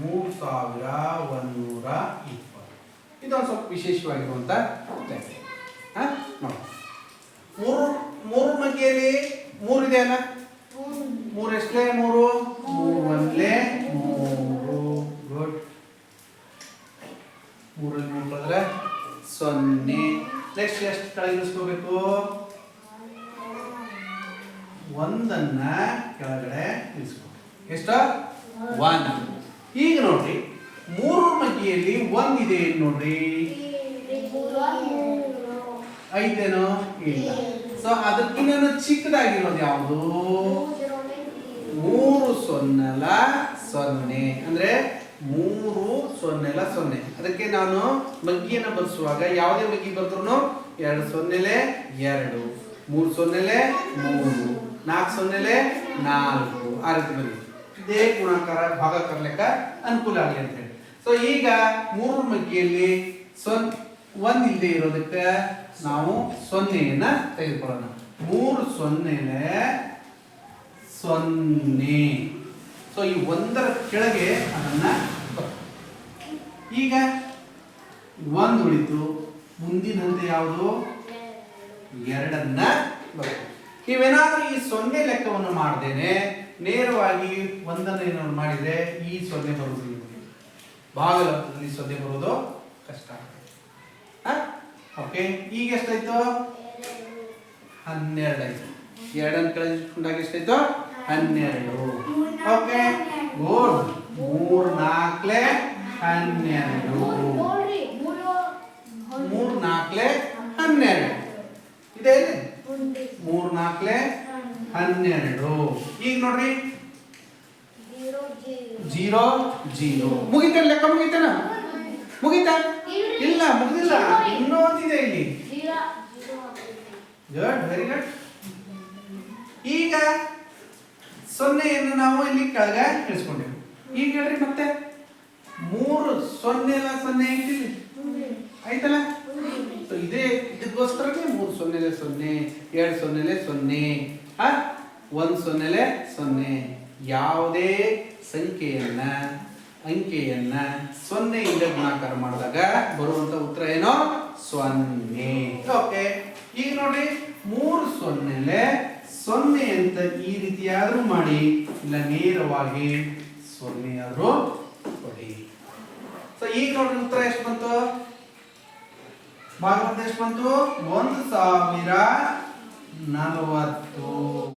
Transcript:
ಮೂರು ಸಾವಿರ ಒಂದೂರ ಇಪ್ಪತ್ತು. ಇದೊಂದು ಸ್ವಲ್ಪ ವಿಶೇಷವಾಗಿರುವಂಥ ಹಾಂ? ನೋಡಿ. ಮೂರು ಮೂರು ಮಗ್ಗಿಯಲ್ಲಿ ಮೂರು ಇದೆ ಅಲ್ಲ? ಮೂರು ಎಷ್ಟೇ ಮೂರು? ಮೂರು ಒಂದ್ಲೆ ಮೂರು. ಗುಡ್ ಮೂರಲ್ಲಿ ಮೂರು ಕಳೆದ್ರೆ ಸೊನ್ನೆ. ನೆಕ್ಸ್ಟ್ ಎಷ್ಟು ಕೆಳಗಿಳಿಸ್ಕೋಬೇಕು ಒಂದನ್ನ ಕೆಳಗಡೆ ಇಳಿಸ್ಕೋಬೇಕು ಎಷ್ಟು? ಒನ್ ಈಗ ನೋಡ್ರಿ ಮೂರು ಮಗ್ಗಿಯಲ್ಲಿ ಒಂದಿದೆ ನೋಡ್ರಿ? ಐದೇನೋ ಇಲ್ಲ. ಸೊ ಅದಕ್ಕಿನ್ನ ಚಿಕ್ಕದಾಗಿರೋದು ಯಾವುದು? ಮೂರು ಸೊನ್ನೆಲ ಸೊನ್ನೆ. ಅಂದ್ರೆ ಮೂರು ಸೊನ್ನೆಲ ಸೊನ್ನೆ. ಅದಕ್ಕೆ ನಾನು ಮಗ್ಗಿಯನ್ನು ಬರೆಸುವಾಗ ಯಾವುದೇ ಮಗ್ಗಿ ಬರೆದ್ರು ಎರಡು ಸೊನ್ನೆಲೆ ಎರಡು. ಮೂರು ಸೊನ್ನೆಲೆ ಮೂರು. ನಾಲ್ಕು ಸೊನ್ನೆಲೆ ನಾಲ್ಕು. ಆ ರೀತಿ ಬರೀ ಇದೇ ಗುಣಾಕಾರ ಭಾಗ ಕರ್ಲಿಕ್ಕ ಅನುಕೂಲ ಆಗಲಿ ಅಂತ ಹೇಳಿ. ಸೊ ಈಗ ಮೂರು ಮಗ್ಗಿಯಲ್ಲಿ ಸೊನ್, ಒಂದ್ ಇಲ್ಲದೆ ಇರೋದಕ್ಕೆ ನಾವು ಸೊನ್ನೆಯನ್ನ ತೆಗೆದುಕೊಳ್ಳೋಣ. ಮೂರು ಸೊನ್ನೆಲೆ ಸೊನ್ನೆ. ಸೊ ಈ ಒಂದರ ಕೆಳಗೆ ಅದನ್ನ ಈಗ ಒಂದು ಉಳಿತು. ಮುಂದಿನ ಹಂತ ಯಾವುದು? ಎರಡನ್ನ ನೀವೇನಾದ್ರೂ ಈ ಸೊನ್ನೆ ಲೆಕ್ಕವನ್ನು ಮಾಡ್ದೇನೆ ನೇರವಾಗಿ ಒಂದನ್ನು ಮಾಡಿದ್ರೆ ಈ ಸೊನ್ನೆ ಬರುವುದು ಭಾಗಲಬ್ಧದಲ್ಲಿ ಸೊನ್ನೆ ಬರುವುದು ಕಷ್ಟ. ಓಕೆ ಈಗ ಎಷ್ಟಾಯ್ತು? ಹನ್ನೆರಡಾಯ್ತು. ಎರಡನ್ನು ಕಳೆದುಕೊಂಡಾಗ ಎಷ್ಟಾಯ್ತು? ಹನ್ನೆರಡು. ಓಕೆ ಮೂರ್ ನಾಲ್ಕಲೆ ಹನ್ನೆರಡು. ಮೂರ್ ನಾಲ್ಕಲೆ ಹನ್ನೆರಡು. ಇದೆ? ಮೂರ್ ನಾಲ್ಕಲೆ ಹನ್ನೆರಡು. ಈಗ ನೋಡ್ರಿ. Zero zero. ಮುಗಿತ ಲೆಕ್ಕ ಮುಗಿತನ ಮುಗಿತಾ? ಇಲ್ಲ ಮುಗಿದಿಲ್ಲ. ಇನ್ನೂ ಒಂದಿದೆ ಇಲ್ಲಿ. ಗುಡ್ ವೆರಿ ಗುಡ್ ಈಗ ಸೊನ್ನೆಯನ್ನು ನಾವು ಇಲ್ಲಿ ಕೆಳಗೆ ಇಳಿಸ್ಕೊಂಡೇವೆ. ಈಗ ಹೇಳ್ರಿ ಮತ್ತೆ. ಮೂರು ಸೊನ್ನೆ ಎಲ್ಲ ಸೊನ್ನೆ ಐತಿ ಆಯ್ತಲ್ಲ? ಇದೇ ಇದಕ್ಕೋಸ್ಕರನೇ ಮೂರು ಸೊನ್ನೆಲೆ ಸೊನ್ನೆ ಎರಡು ಸೊನ್ನೆಲೆ ಸೊನ್ನೆ. ಒಂದು ಸೊನ್ನೆಲೆ? ಸೊನ್ನೆ. ಯಾವುದೇ ಸಂಖ್ಯೆಯನ್ನ, ಅಂಕೆಯನ್ನ ಸೊನ್ನೆಯಿಂದ ಗುಣಾಕಾರ ಮಾಡಿದಾಗ ಬರುವಂತ ಉತ್ತರ ಏನೋ? ಸೊನ್ನೆ. ಓಕೆ. ಈಗ ನೋಡಿ, ಮೂರು ಸೊನ್ನೆಲೆ, ಸೊನ್ನೆ ಅಂತ ಈ ರೀತಿಯಾದ್ರೂ ಮಾಡಿ, ಇಲ್ಲ ನೇರವಾಗಿ ಸೊನ್ನೆ ಆದ್ರೂ ಕೊಡಿ. ಸೊ ಈಗ ನೋಡಿ ಉತ್ತರ ಎಷ್ಟು ಬಂತು? ಭಾಗವತ ಎಷ್ಟು ಬಂತು? ಒಂದು ಸಾವಿರ ನಲವತ್ತು